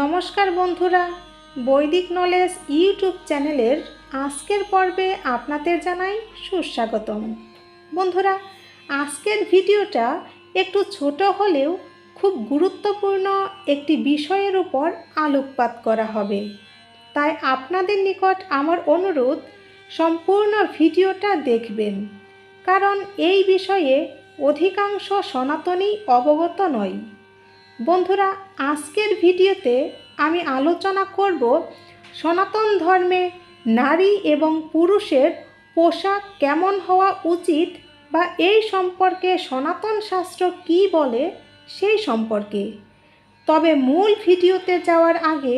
নমস্কার বন্ধুরা, বৈদিক নলেজ ইউটিউব চ্যানেলের আজকের পর্বে আপনাদের জানাই সুস্বাগতম। বন্ধুরা, আজকের ভিডিওটা একটু ছোট হলেও খুব গুরুত্বপূর্ণ একটি বিষয়ের উপর আলোকপাত করা হবে। তাই আপনাদের নিকট আমার অনুরোধ, সম্পূর্ণ ভিডিওটা দেখবেন। কারণ এই বিষয়ে অধিকাংশ সনাতনী অবগত নয় বন্ধুরা, আজকের ভিডিওতে আমি আলোচনা করব সনাতন ধর্মে নারী এবং পুরুষের পোশাক কেমন হওয়া উচিত বা এই সম্পর্কে সনাতন শাস্ত্র কী বলে সেই সম্পর্কে। তবে মূল ভিডিওতে যাওয়ার আগে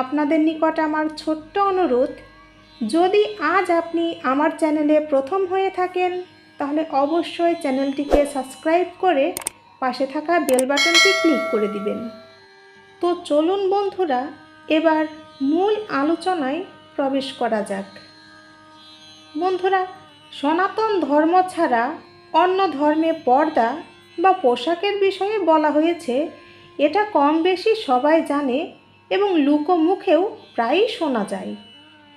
আপনাদের নিকট আমার ছোট্ট অনুরোধ, যদি আজ আপনি আমার চ্যানেলে প্রথম হয়ে থাকেন, তাহলে অবশ্যই চ্যানেলটিকে সাবস্ক্রাইব করে পাশে থাকা বেল বাটনটি ক্লিক করে দিবেন। তো চলুন বন্ধুরা, এবার মূল আলোচনায় প্রবেশ করা যাক। বন্ধুরা, সনাতন ধর্ম ছাড়া অন্য ধর্মে পর্দা বা পোশাকের বিষয়ে বলা হয়েছে, এটা কম বেশি সবাই জানে এবং লুকোমুখেও প্রায়ই শোনা যায়।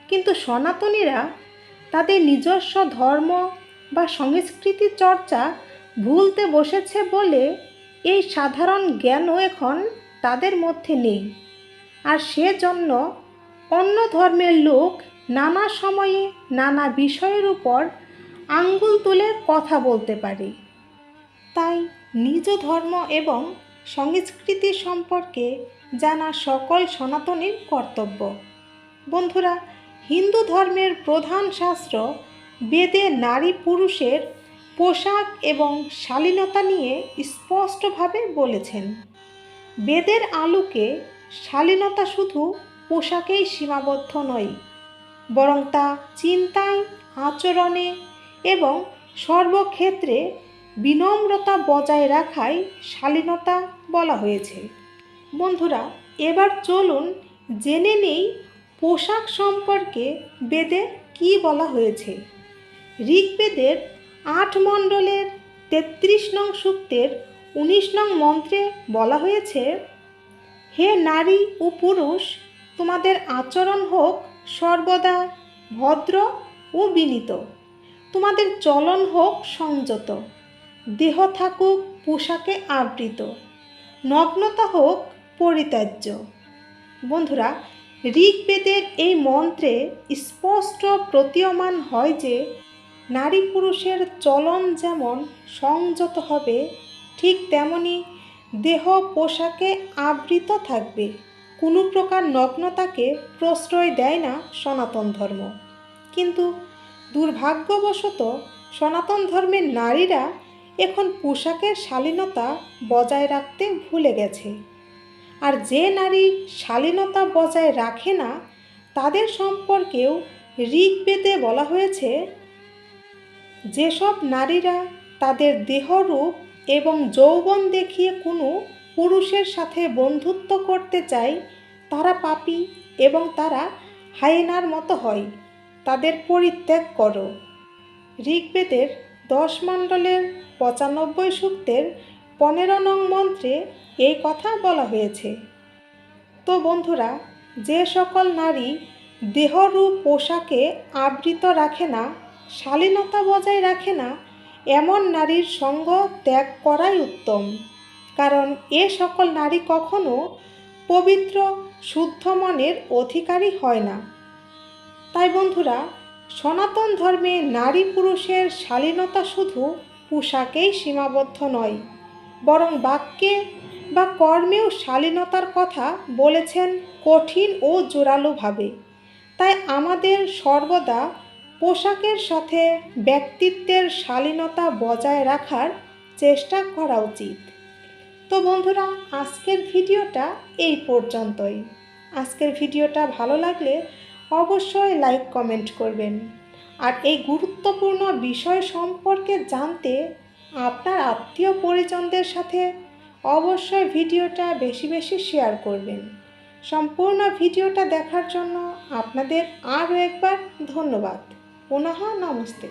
কিন্তু সনাতনীরা তাদের নিজস্ব ধর্ম বা সংস্কৃতি চর্চা ভুলতে বসেছে বলে এই সাধারণ জ্ঞানও এখন তাদের মধ্যে নেই। আর সেজন্য অন্য ধর্মের লোক নানা সময়ে নানা বিষয়ের উপর আঙ্গুল তুলে কথা বলতে পারে। তাই নিজ ধর্ম এবং সংস্কৃতি সম্পর্কে জানা সকল সনাতনীর কর্তব্য। বন্ধুরা, হিন্দু ধর্মের প্রধান শাস্ত্র বেদে নারী পুরুষের পোশাক এবং শালীনতা নিয়ে স্পষ্টভাবে বলেছেন। বেদের আলোকে শালীনতা শুধু পোশাকেই সীমাবদ্ধ নয়, বরং তা চিন্তায়, আচরণে এবং সর্বক্ষেত্রে বিনম্রতা বজায় রাখাই শালীনতা বলা হয়েছে। বন্ধুরা, এবার চলুন জেনে নেই পোশাক সম্পর্কে বেদে কি বলা হয়েছে। ঋগ্বেদের আট মণ্ডলের তেত্রিশ নং সূক্তের উনিশ নং মন্ত্রে বলা হয়েছে, হে নারী ও পুরুষ, তোমাদের আচরণ হোক সর্বদা ভদ্র ও বিনীত। তোমাদের চলন হোক সংযত। দেহ থাকুক পোশাকে আবৃত। নগ্নতা হোক পরিত্যাজ্য। বন্ধুরা, ঋগ্বেদের এই মন্ত্রে স্পষ্ট প্রতীয়মান হয় যে নারী পুরুষের চলন যেমন সংযত হবে, ঠিক তেমনি দেহ পোশাকে আবৃত থাকবে। কোনো প্রকার নগ্নতাকে প্রশ্রয় দেয় না সনাতন ধর্ম। কিন্তু দুর্ভাগ্যবশত সনাতন ধর্মের নারীরা এখন পোশাকের শালীনতা বজায় রাখতে ভুলে গেছে। আর যে নারী শালীনতা বজায় রাখে না, তাদের সম্পর্কেও ঋগ্বেদে বলা হয়েছে যেসব নারীরা তাদের দেহরূপ এবং যৌবন দেখিয়ে কোনো পুরুষের সাথে বন্ধুত্ব করতে চায়, তারা পাপি এবং তারা হায়েনার মতো হয়। তাদের পরিত্যাগ করো। ঋগ্বেদের দশ মণ্ডলের পঁচানব্বই সূক্তের পনেরো নং মন্ত্রে এই কথা বলা হয়েছে। তো বন্ধুরা, যে সকল নারী দেহরূপ পোশাকে আবৃত রাখে না শালীনতা বজায় রাখে না, এমন নারীর সঙ্গ ত্যাগ করাই উত্তম। কারণ এ সকল নারী কখনো পবিত্র, শুদ্ধ মনের অধিকারী হয় না। তাই বন্ধুরা, সনাতন ধর্মে নারী পুরুষের শালীনতা শুধু পোশাকেই সীমাবদ্ধ নয়, বরং বাক্যে বা কর্মেও শালীনতার কথা বলেছেন কঠিন ও জোরালোভাবে। তাই আমাদের সর্বদা পোশাকের সাথে ব্যক্তিত্বের শালীনতা বজায় রাখার চেষ্টা করা উচিত। তো বন্ধুরা, আজকের ভিডিওটা এই পর্যন্তই। আজকের ভিডিওটা ভালো লাগলে অবশ্যই লাইক, কমেন্ট করবেন। আর এই গুরুত্বপূর্ণ বিষয় সম্পর্কে জানতে আপনার আত্মীয় পরিজনদের সাথে অবশ্যই ভিডিওটা বেশি বেশি শেয়ার করবেন। সম্পূর্ণ ভিডিওটা দেখার জন্য আপনাদের আরও একবার ধন্যবাদ। পুনঃ নমস্তে